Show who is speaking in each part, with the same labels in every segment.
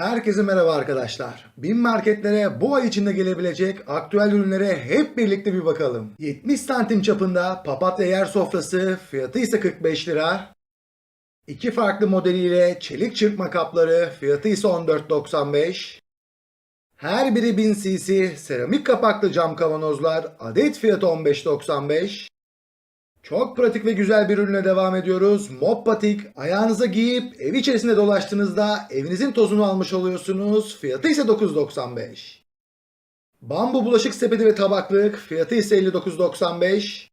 Speaker 1: Herkese merhaba arkadaşlar. Bin marketlere bu ay içinde gelebilecek aktüel ürünlere hep birlikte bir bakalım. 70 santim çapında papatya yer sofrası fiyatı ise 45 lira. İki farklı modeliyle çelik çırpma kapları fiyatı ise 14.95. Her biri 1000 cc seramik kapaklı cam kavanozlar adet fiyatı 15.95. Çok pratik ve güzel bir ürüne devam ediyoruz. Mop patik. Ayağınıza giyip ev içerisinde dolaştığınızda evinizin tozunu almış oluyorsunuz. Fiyatı ise 9.95. Bambu bulaşık sepeti ve tabaklık. Fiyatı ise 59.95.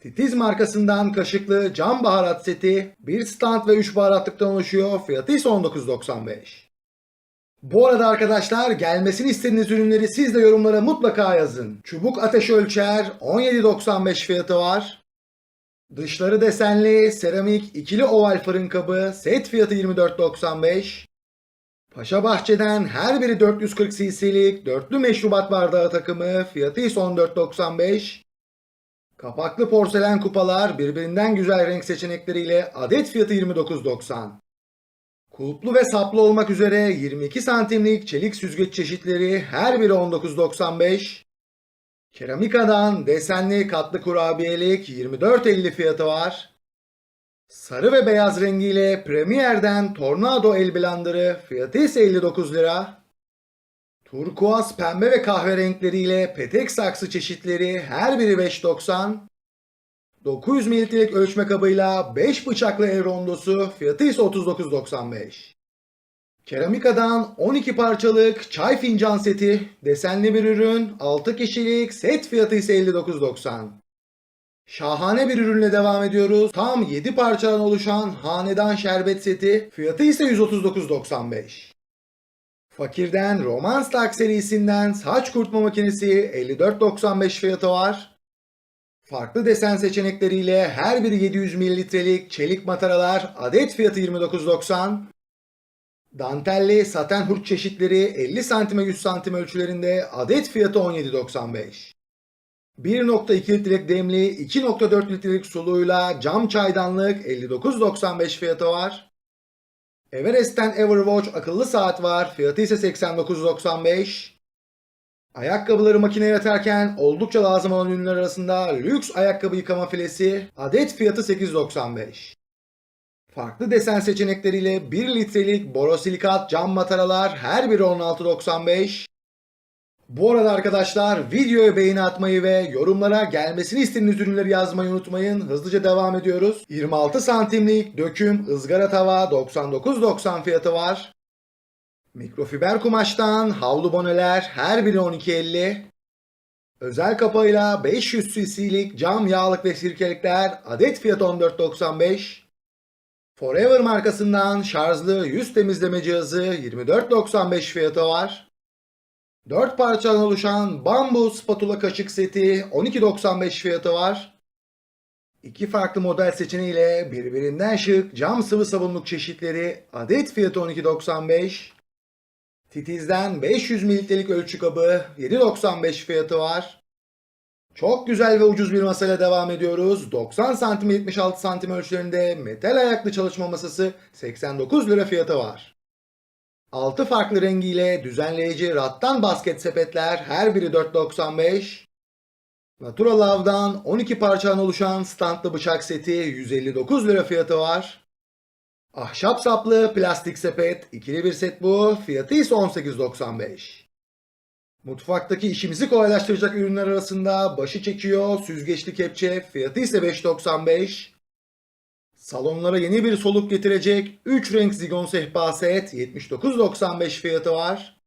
Speaker 1: Titiz markasından kaşıklı cam baharat seti. Bir stand ve 3 baharatlıktan oluşuyor. Fiyatı ise 19.95. Bu arada arkadaşlar gelmesini istediğiniz ürünleri siz de yorumlara mutlaka yazın. Çubuk ateş ölçer 17.95 fiyatı var. Dışları desenli seramik ikili oval fırın kabı set fiyatı 24.95. Paşa Bahçe'den her biri 440 cc'lik dörtlü meşrubat bardağı takımı fiyatı ise 14.95. Kapaklı porselen kupalar birbirinden güzel renk seçenekleriyle adet fiyatı 29.90. Kulplu ve saplı olmak üzere 22 santimlik çelik süzgeç çeşitleri her biri 19.95. Keramikadan desenli katlı kurabiyelik 24.50 fiyatı var. Sarı ve beyaz rengiyle Premier'den Tornado el blenderı fiyatı ise 59 lira. Turkuaz pembe ve kahve renkleriyle petek saksı çeşitleri her biri 5.90. 900 mililitrelik ölçme kabıyla 5 bıçaklı el rondosu fiyatı ise 39.95. Keramikadan 12 parçalık çay fincan seti desenli bir ürün 6 kişilik set fiyatı ise 59.90. Şahane bir ürünle devam ediyoruz. Tam 7 parçadan oluşan hanedan şerbet seti fiyatı ise 139.95. Fakirden Romans Tak serisinden saç kurutma makinesi 54.95 fiyatı var. Farklı desen seçenekleriyle her biri 700 mililitrelik çelik mataralar adet fiyatı 29.90. Dantelli saten hurç çeşitleri 50 cm 100 cm ölçülerinde adet fiyatı 17.95. 1.2 litrelik demli 2.4 litrelik suluyla cam çaydanlık 59.95 fiyatı var. Everest'ten Everwatch akıllı saat var. Fiyatı ise 89.95. Ayakkabıları makineye atarken oldukça lazım olan ürünler arasında lüks ayakkabı yıkama filesi adet fiyatı 8.95. Farklı desen seçenekleriyle 1 litrelik borosilikat cam mataralar her biri 16.95. Bu arada arkadaşlar videoya beğeni atmayı ve yorumlara gelmesini istediğiniz ürünleri yazmayı unutmayın. Hızlıca devam ediyoruz. 26 santimlik döküm ızgara tava 99.90 fiyatı var. Mikrofiber kumaştan havlu boneler her biri 12.50. Özel kapağıyla 500 cc'lik cam yağlık ve sirkelikler adet fiyatı 14.95. Forever markasından şarjlı yüz temizleme cihazı 24.95 fiyatı var. 4 parçadan oluşan bambu spatula kaşık seti 12.95 fiyatı var. İki farklı model seçeneğiyle birbirinden şık cam sıvı sabunluk çeşitleri adet fiyatı 12.95. Titiz'den 500 mililitrelik ölçü kabı 7.95 fiyatı var. Çok güzel ve ucuz bir masayla devam ediyoruz. 90 santim 76 santim ölçülerinde metal ayaklı çalışma masası 89 lira fiyatı var. 6 farklı rengiyle düzenleyici rattan basket sepetler her biri 4.95. Natura Love'dan 12 parçadan oluşan standlı bıçak seti 159 lira fiyatı var. Ahşap saplı plastik sepet ikili bir set bu. Fiyatı ise 18.95. Mutfaktaki işimizi kolaylaştıracak ürünler arasında başı çekiyor süzgeçli kepçe fiyatı ise 5.95. Salonlara yeni bir soluk getirecek 3 renk zigon sehpa set 79.95 fiyatı var.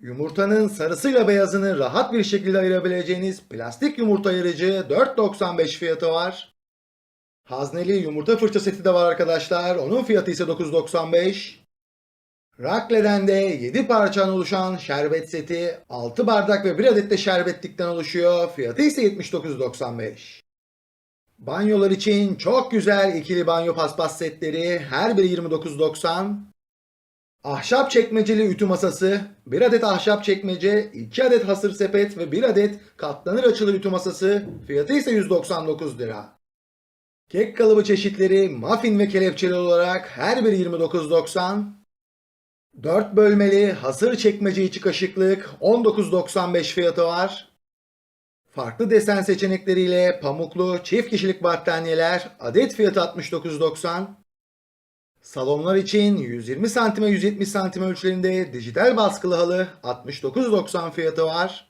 Speaker 1: Yumurtanın sarısıyla beyazını rahat bir şekilde ayırabileceğiniz plastik yumurta ayırıcı 4.95 fiyatı var. Hazneli yumurta fırça seti de var arkadaşlar. Onun fiyatı ise 9.95. Rakle'den de 7 parçadan oluşan şerbet seti 6 bardak ve 1 adet de şerbetlikten oluşuyor. Fiyatı ise 79.95. Banyolar için çok güzel ikili banyo paspas setleri her biri 29.90. Ahşap çekmeceli ütü masası, 1 adet ahşap çekmece, 2 adet hasır sepet ve 1 adet katlanır açılır ütü masası. Fiyatı ise 199 lira. Kek kalıbı çeşitleri muffin ve kelepçeli olarak her biri 29.90. 4 bölmeli hasır çekmece içi kaşıklık 19.95 fiyatı var. Farklı desen seçenekleriyle pamuklu çift kişilik battaniyeler adet fiyatı 69.90. Salonlar için 120 santime 170 santim ölçülerinde dijital baskılı halı 69.90 fiyatı var.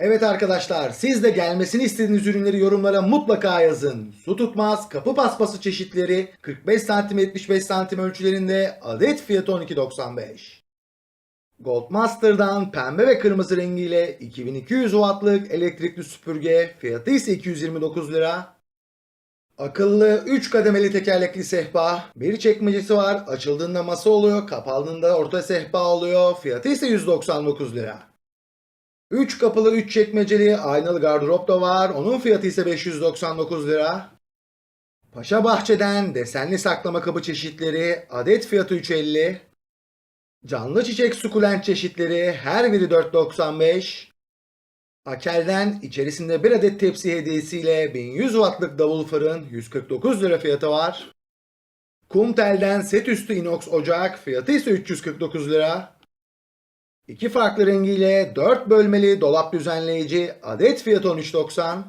Speaker 1: Evet arkadaşlar siz de gelmesini istediğiniz ürünleri yorumlara mutlaka yazın. Su tutmaz kapı paspası çeşitleri 45 santim 75 santim ölçülerinde adet fiyatı 12.95. Goldmaster'dan pembe ve kırmızı rengiyle 2200 wattlık elektrikli süpürge fiyatı ise 229 lira. Akıllı 3 kademeli tekerlekli sehpa. Bir çekmecesi var. Açıldığında masa oluyor. Kapandığında orta sehpa oluyor. Fiyatı ise 199 lira. 3 kapılı 3 çekmeceli aynalı gardırop da var. Onun fiyatı ise 599 lira. Paşa Bahçe'den desenli saklama kabı çeşitleri adet fiyatı 3.50. Canlı çiçek sukulent çeşitleri her biri 4.95. Akel'den içerisinde bir adet tepsi hediyesiyle 1100 wattlık davul fırın 149 lira fiyatı var. Kumtel'den set üstü inox ocak fiyatı ise 349 lira. İki farklı rengiyle 4 bölmeli dolap düzenleyici adet fiyatı 13.90.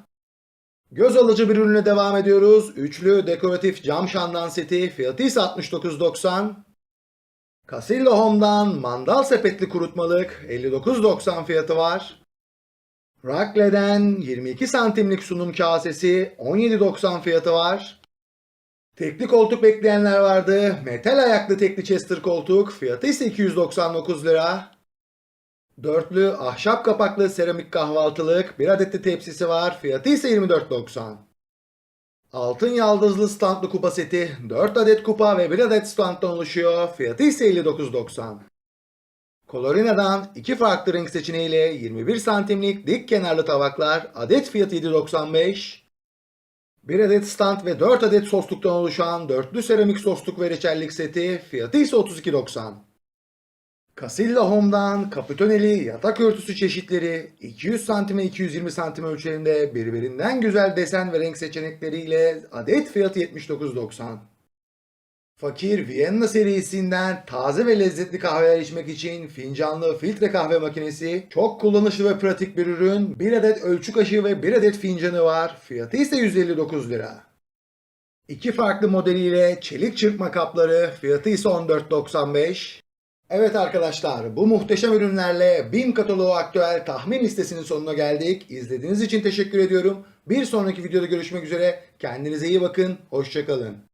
Speaker 1: Göz alıcı bir ürüne devam ediyoruz. Üçlü dekoratif cam şandan seti fiyatı ise 69.90. Casillo Home'dan mandal sepetli kurutmalık 59.90 fiyatı var. Rakle'den 22 santimlik sunum kasesi 17.90 fiyatı var. Tekli koltuk bekleyenler vardı. Metal ayaklı tekli Chester koltuk fiyatı ise 299 lira. Dörtlü ahşap kapaklı seramik kahvaltılık bir adet de tepsisi var. Fiyatı ise 24.90. Altın yaldızlı standlı kupa seti 4 adet kupa ve 1 adet standtan oluşuyor. Fiyatı ise 59.90. Colorina'dan iki farklı renk seçeneğiyle 21 santimlik dik kenarlı tabaklar adet fiyatı 7.95. Bir adet stand ve 4 adet sosluktan oluşan dörtlü seramik sosluk ve reçellik seti fiyatı ise 32.90. Casilla Home'dan kapitoneli yatak örtüsü çeşitleri 200 santime 220 santim ölçülerinde birbirinden güzel desen ve renk seçenekleriyle adet fiyatı 79.90. Fakir Vienna serisinden taze ve lezzetli kahveler içmek için fincanlı filtre kahve makinesi çok kullanışlı ve pratik bir ürün. Bir adet ölçü kaşığı ve bir adet fincanı var. Fiyatı ise 159 lira. İki farklı modeliyle çelik çırpma kapları fiyatı ise 14.95. Evet arkadaşlar bu muhteşem ürünlerle BİM kataloğu aktüel tahmin listesinin sonuna geldik. İzlediğiniz için teşekkür ediyorum. Bir sonraki videoda görüşmek üzere. Kendinize iyi bakın. Hoşçakalın.